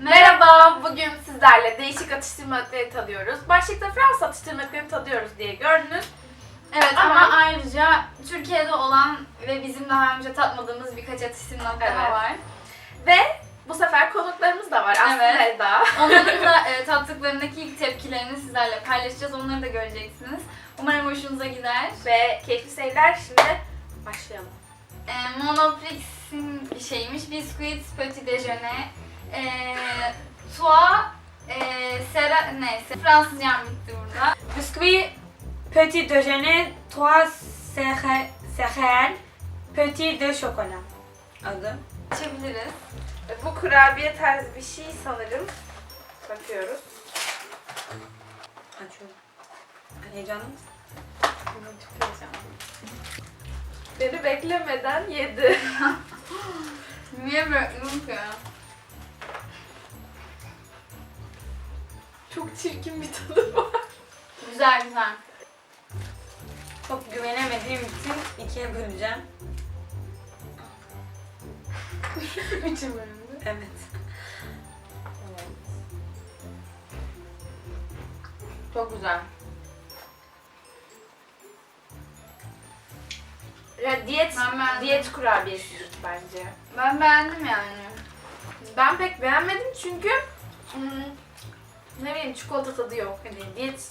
Merhaba, bugün sizlerle değişik atıştırmalıkları tadıyoruz. Başlıkta Fransız atıştırmalıklarını tadıyoruz diye gördünüz. Evet ama, Ama- ayrıca Türkiye'de olan ve bizim daha önce tatmadığımız birkaç atıştırmalık daha Evet. var. Ve bu sefer konuklarımız da var Aslı Evet. Eda. Onların da e, tattıklarındaki ilk tepkilerini sizlerle paylaşacağız. Onları da göreceksiniz. Umarım hoşunuza gider. Ve keyifli seyirler. Şimdi başlayalım. E, Monoprix'in bir şeymiş. Biscuits Petit Déjeuner. E, Toi, e, Sera, neyse. Fransızcam bitti burada. Biscuit petit déjeuner, trois céréales, céréales, petit de chocolat. Adı. Açabiliriz. Bu kurabiye tarzı bir şey sanırım. Bakıyoruz. Açıyorum. Heyecanlı mısın? Çok heyecanlı. Beni beklemeden yedi. Niye bıraktın ki? Çok çirkin bir tadı var. Güzel güzel. Çok güvenemediğim için ikiye böleceğim. Üçü bölümde. Evet. Çok güzel. Ya diyet, Ben beğendim. diyet kurabiyesi bence. Ben beğendim yani. Ben pek beğenmedim çünkü hmm, ne bileyim çikolata tadı yok. Hani diyet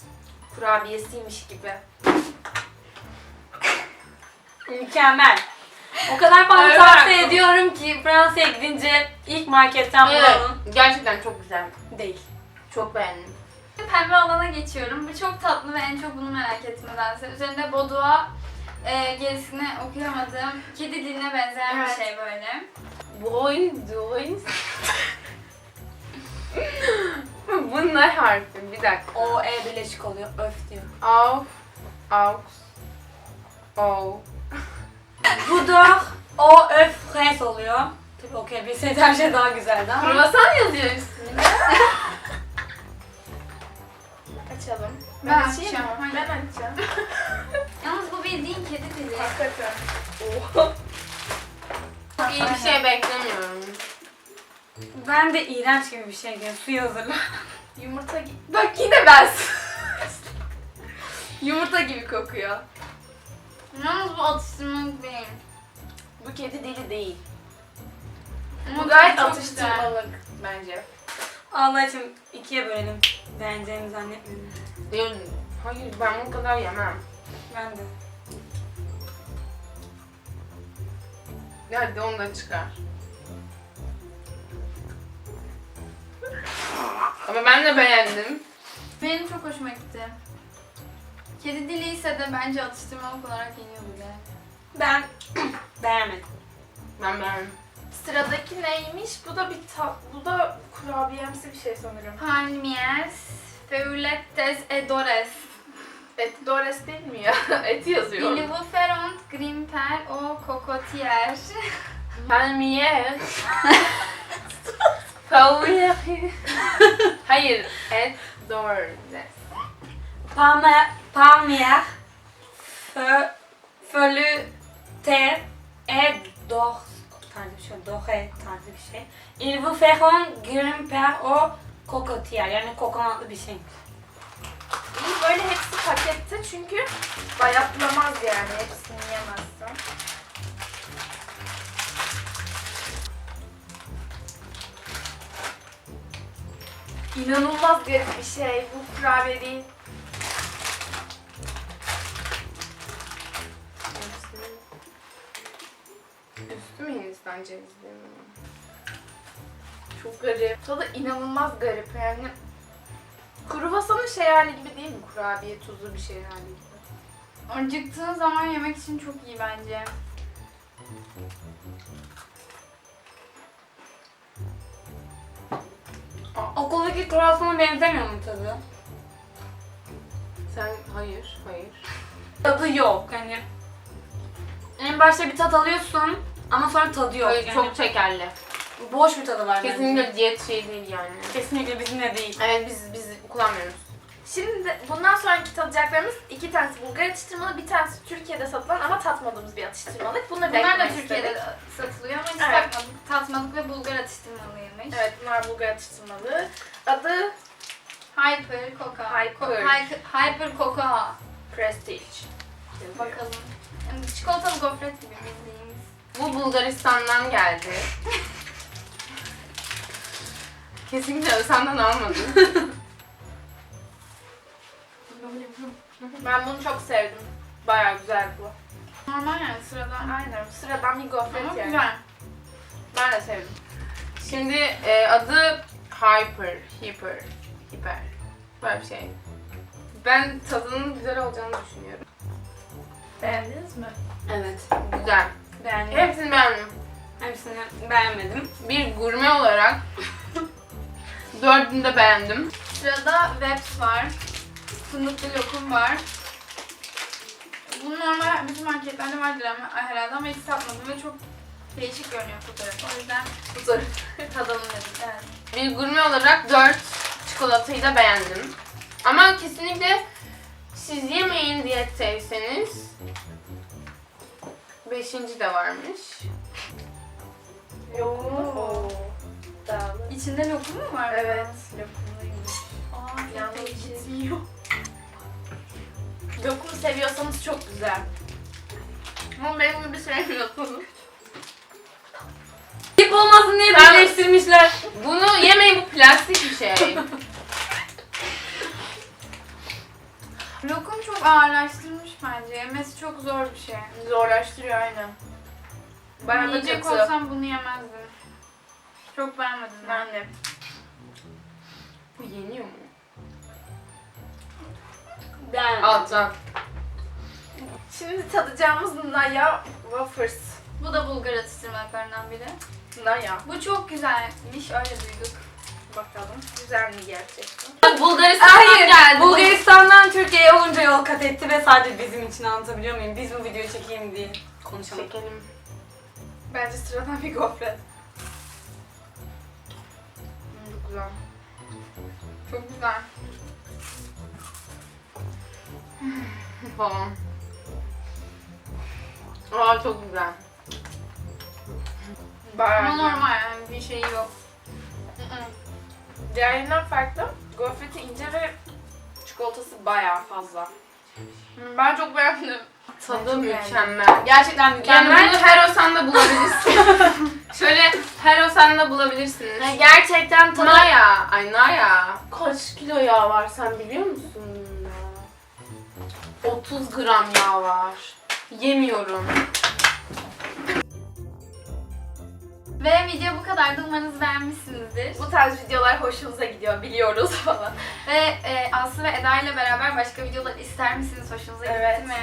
kurabiyesiymiş gibi. Mükemmel. O kadar fazla Evet. tavsiye ediyorum ki Fransa'ya gidince ilk marketten bulalım. Gerçekten çok güzel. Değil. Çok beğendim. Pembe alana geçiyorum. Bu çok tatlı ve en çok bunu merak ettim nedense. Üzerinde Bodua, e, gerisini okuyamadığım kedi diline benzeyen Evet. bir şey böyle. Boy, doy. Bunlar harfi. Bir dakika. O E birleşik oluyor. Öf diyor. Auf, aux, o. Bu da O öf res oluyor. Tabii okey bilseydi her şey daha güzeldi ama. Kruvasan yazıyor üstünde. Açalım. Ben açayım açacağım, mı? hayır. Ben açacağım. Yalnız bu bildiğin kedi dili. Hakikaten. Çok iyi bir şey beklemiyorum. Ben de iğrenç gibi bir şey diyor. Suyu hazırla. Yumurta gibi. Bak yine ben. Yumurta gibi kokuyor. Yalnız bu atıştırmalık değil. Bu kedi dili değil. Ama Bu gayet çok güzel. atıştırmalık bence. Allah için ikiye bölelim. Beğeneceğimi zannetmiyorum. Değil. Hayır ben bu kadar yemem. Ben de. Hadi onu da çıkar. Ama ben de beğendim. Benim çok hoşuma gitti. Kedi dili ise de bence atıştırmalık olarak yeniyor bile. Ben beğenmedim. Ben beğendim. Sıradaki neymiş? Bu da bir ta bu da kurabiyemsi bir şey sanırım. Palmiers, feulettes et dores. Et Dores değil mi ya? Et yazıyor. Il vous feront grimper au cocotier. Palmiye. Palmiye. Hayır. Et doors. Palmier, fö, fölü, ter, et, dors tarzı bir şey. Dohe tarzı bir şey. Il vous feront grimper au cocotier. Yani kokonatlı bir şey. İyi böyle hepsi pakette çünkü bayatlamaz yani hepsini yiyemezsin. İnanılmaz garip bir şey bu kurabiye değil. Cevizli mi? Çok garip. Tadı inanılmaz garip yani. Kruvasanın şey hali gibi değil mi? Kurabiye tuzlu bir şey hali gibi. Acıktığın zaman yemek için çok iyi bence. Okuldaki krasona benzemiyor mu tadı? Sen hayır, hayır. Tadı yok. Hani en başta bir tat alıyorsun ama sonra tadı yok. Yani çok şekerli. boş bir tadı var bence. Kesinlikle diyet şey değil yani. Kesinlikle bizimle değil. Evet biz biz kullanmıyoruz. Şimdi bundan sonraki tadacaklarımız iki tanesi Bulgar atıştırmalı, bir tanesi Türkiye'de satılan ama tatmadığımız bir atıştırmalık. Bunları Bunlar da eklemek Türkiye'de istedik. satılıyor ama hiç Evet. tatmadık, tatmadık ve Bulgar atıştırmalıymış. Evet bunlar Bulgar atıştırmalığı. Adı Hyper Coca. Hyper. Ko- Hyper, Hyper Coca. Prestige. Bakalım. Yani çikolatalı gofret gibi bildiğimiz. Bu Bulgaristan'dan geldi. Kesinlikle Özlem'den almadım. Ben bunu çok sevdim. Bayağı güzel bu. Normal yani sıradan. Aynen. Sıradan bir gofret Ama yani. güzel. Ben de sevdim. Şimdi e, adı Hyper, Hyper, Hyper. Böyle bir şey. Ben tadının güzel olacağını düşünüyorum. Beğendiniz mi? Evet. Güzel. Beğendim. Hepsini beğendim. Hepsini beğenmedim. Bir gurme olarak dördünü de beğendim. Sırada Webs var. Fındıklı lokum var. Bu normal bütün marketlerde vardır ama herhalde ama hiç tatmadım ve çok değişik görünüyor fotoğrafı. O yüzden Zor. tadalım dedim. Evet. Bir gurme olarak dört çikolatayı da beğendim. Ama kesinlikle siz yemeyin diyetteyseniz beşinci de varmış. Oo. Dağlı. İçinde lokum mu var? Evet. Lokumluymuş. Aa, Yalnız yiyor. Lokum seviyorsanız çok güzel. Ama benim gibi sevmiyorsunuz. Tip olmasın diye Ben- birleştirmişler. Bunu yemeyin bu plastik bir şey. Lokum çok. Yemesi çok zor bir şey. Zorlaştırıyor aynen. Bayağı da Yiyecek katı. olsam bunu yemezdim. Çok beğenmedim ben. Ben de. bu yeniyor mu? Beğendim. Alttan. Şimdi tadacağımız Naya Wafers. Bu da Bulgar atıştırmalıklarından biri. Naya. Bu çok güzelmiş, öyle duyduk. Bakalım. Güzel mi gerçekten? Bulgaristan'dan Hayır, geldi. Bulgaristan'dan Türkiye'ye onca yol kat etti ve sadece bizim için anlatabiliyor muyum? Biz bu videoyu çekeyim diye konuşalım. Çekelim. Bence sıradan bir gofret. Hmm, Çok güzel. Çok güzel. Falan. Aa çok güzel. Bayağı Ama normal yani bir şeyi yok. Diğerlerinden farklı. Gofreti ince ve çikolatası bayağı fazla. Ben çok beğendim. Tadı çok mükemmel. Gerçekten Yani mükemmel. bunu her Osan'da bulabilirsin. Şöyle her Osan'da bulabilirsiniz. Yani gerçekten tadı... Naya. Ay Naya. Kaç kilo yağ var sen biliyor musun? 30 gram yağ var. Yemiyorum. Ve video bu kadardı. Umarız beğenmişsinizdir. Bu tarz videolar hoşunuza gidiyor biliyoruz falan. Ve e, Aslı ve Eda ile beraber başka videolar ister misiniz? Hoşunuza Evet. gitti mi?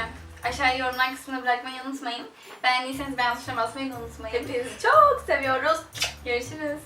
Aşağıya yorumlar kısmına bırakmayı unutmayın. Beğendiyseniz beğen tuşuna basmayı unutmayın. Hepinizi çok seviyoruz. Görüşürüz.